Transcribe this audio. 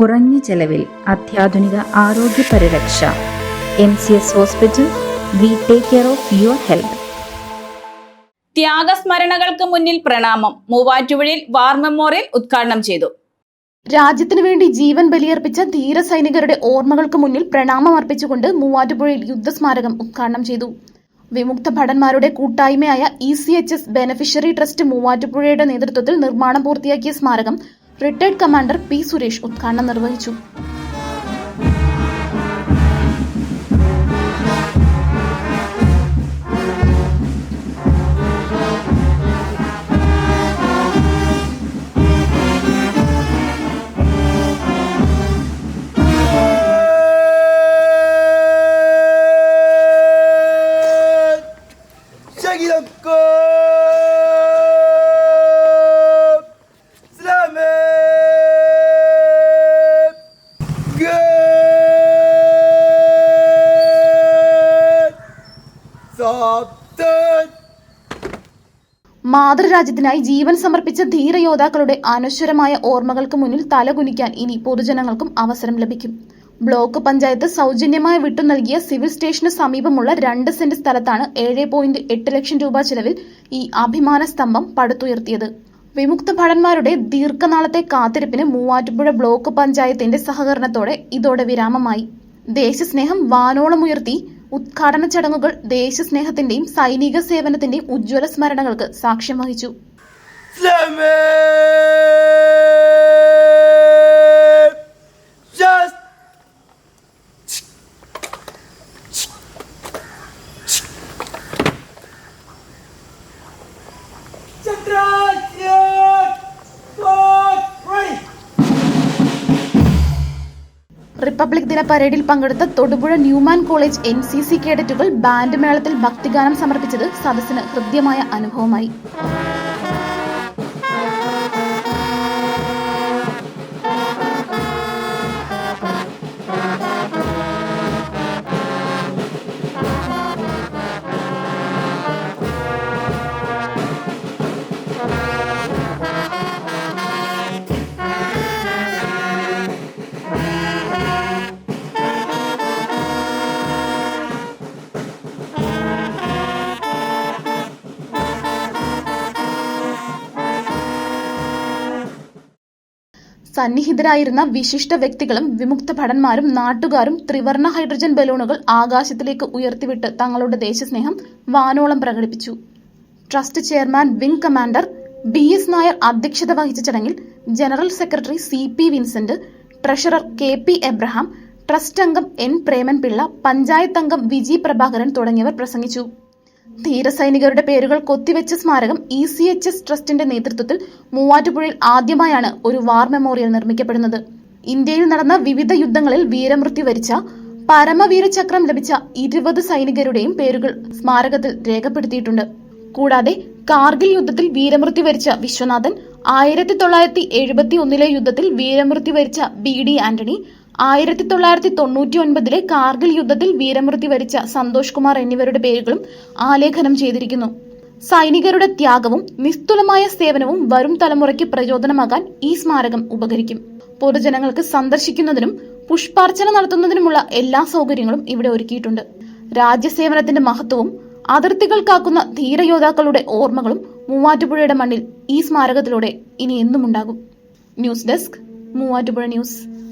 കുറഞ്ഞ ചെലവിൽ അത്യാധുനിക ആരോഗ്യ പരിരക്ഷ. M C S hospital we take care of your health. ത്യാഗസ്മരണകൾക്ക് മുന്നിൽ പ്രണാമം മൂവാറ്റുപുഴയിൽ വാർ മെമ്മോറിയൽ ഉദ്ഘാടനം ചെയ്തു. രാജ്യത്തിനു വേണ്ടി ജീവൻ ബലിയർപ്പിച്ച ധീര സൈനികരുടെ ഓർമ്മകൾക്ക് മുന്നിൽ പ്രണാമം അർപ്പിച്ചുകൊണ്ട് മൂവാറ്റുപുഴയിൽ യുദ്ധസ്മാരകം ഉദ്ഘാടനം ചെയ്തു. വിമുക്ത ഭടന്മാരുടെ കൂട്ടായ്മയായ E C H S beneficiary trust മൂവാറ്റുപുഴയുടെ നേതൃത്വത്തിൽ നിർമ്മാണം പൂർത്തിയാക്കിയ സ്മാരകം റിട്ടയർഡ് കമാൻഡർ പി സുരേഷ് ഉദ്ഘാടനം നിർവഹിച്ചു മാതൃരാജ്യത്തിനായി ജീവൻ സമർപ്പിച്ച ധീരയോദ്ധാക്കളുടെ അനശ്വരമായ ഓർമ്മകൾക്ക് മുന്നിൽ തലകുനിക്കാൻ ഇനി പൊതുജനങ്ങൾക്കും അവസരം ലഭിക്കും. ബ്ലോക്ക് പഞ്ചായത്ത് സൗജന്യമായി വിട്ടു നൽകിയ സിവിൽ സ്റ്റേഷന് സമീപമുള്ള രണ്ട് സെന്റ് സ്ഥലത്താണ് ഏഴ് പോയിന്റ് എട്ട് ലക്ഷം രൂപ ചെലവിൽ ഈ അഭിമാന സ്തംഭം പടുത്തുയർത്തിയത്. വിമുക്ത ഭടന്മാരുടെ ദീർഘനാളത്തെ കാത്തിരിപ്പിന് മൂവാറ്റുപുഴ ബ്ലോക്ക് പഞ്ചായത്തിന്റെ സഹകരണത്തോടെ ഇതോടെ വിരാമമായി. ദേശസ്നേഹം വാനോളമുയർത്തി ഉദ്ഘാടന ചടങ്ങുകൾ ദേശസ്നേഹത്തിന്റെയും സൈനിക സേവനത്തിന്റെയും ഉജ്ജ്വല സ്മരണകൾക്ക് സാക്ഷ്യം വഹിച്ചു. റിപ്പബ്ലിക് ദിന പരേഡിൽ പങ്കെടുത്ത Thodupuzha Newman college N C C കേഡറ്റുകൾ band മേളത്തിൽ ഭക്തിഗാനം സമർപ്പിച്ചത് സദസ്സിന് ഹൃദ്യമായ അനുഭവമായി. സന്നിഹിതരായിരുന്ന വിശിഷ്ട വ്യക്തികളും വിമുക്ത ഭടന്മാരും നാട്ടുകാരും ത്രിവർണ ഹൈഡ്രജൻ ബലൂണുകൾ ആകാശത്തിലേക്ക് ഉയർത്തിവിട്ട് തങ്ങളുടെ ദേശസ്നേഹം വാനോളം പ്രകടിപ്പിച്ചു. Trust chairman wing commander B S Nair അധ്യക്ഷത വഹിച്ച ചടങ്ങിൽ general secretary C P Vincent treasurer K P Abraham trust അംഗം എൻ പ്രേമൻപിള്ള പഞ്ചായത്ത് അംഗം വിജി പ്രഭാകരൻ തുടങ്ങിയവർ പ്രസംഗിച്ചു. ധീരസൈനികരുടെ പേരുകൾ കൊത്തിവെച്ച സ്മാരകം ഇ സി എച്ച് എസ് ട്രസ്റ്റിന്റെ നേതൃത്വത്തിൽ മൂവാറ്റുപുഴയിൽ ആദ്യമായാണ് ഒരു വാർ മെമ്മോറിയൽ നിർമ്മിക്കപ്പെടുന്നത്. ഇന്ത്യയിൽ നടന്ന വിവിധ യുദ്ധങ്ങളിൽ വീരമൃത്യു വരിച്ച പരമവീരചക്രം ലഭിച്ച ഇരുപത് സൈനികരുടെയും പേരുകൾ സ്മാരകത്തിൽ രേഖപ്പെടുത്തിയിട്ടുണ്ട്. കൂടാതെ കാർഗിൽ യുദ്ധത്തിൽ വീരമൃത്യു വരിച്ച വിശ്വനാഥൻ ആയിരത്തി തൊള്ളായിരത്തി എഴുപത്തി ഒന്നിലെ യുദ്ധത്തിൽ വീരമൃത്യു വരിച്ച ബി ഡി ആന്റണി ആയിരത്തി തൊള്ളായിരത്തി തൊണ്ണൂറ്റി ഒൻപതിലെ കാർഗിൽ യുദ്ധത്തിൽ വീരമൃത്യു വരിച്ച സന്തോഷ് കുമാർ എന്നിവരുടെ പേരുകളും ആലേഖനം ചെയ്തിരിക്കുന്നു. സൈനികരുടെ ത്യാഗവും നിസ്തുലമായ സേവനവും വരും തലമുറയ്ക്ക് പ്രചോദനമാകാൻ ഈ സ്മാരകം ഉപകരിക്കും. പൊതുജനങ്ങൾക്ക് സന്ദർശിക്കുന്നതിനും പുഷ്പാർച്ചന നടത്തുന്നതിനുമുള്ള എല്ലാ സൗകര്യങ്ങളും ഇവിടെ ഒരുക്കിയിട്ടുണ്ട്. രാജ്യസേവനത്തിന്റെ മഹത്വവും അതിർത്തികൾ കാക്കുന്ന ധീരയോദ്ധാക്കളുടെ ഓർമ്മകളും മൂവാറ്റുപുഴയുടെ മണ്ണിൽ ഈ സ്മാരകത്തിലൂടെ ഇനി എന്നും ഉണ്ടാകും ന്യൂസ് ഡെസ്ക് മൂവാറ്റുപുഴ ന്യൂസ്.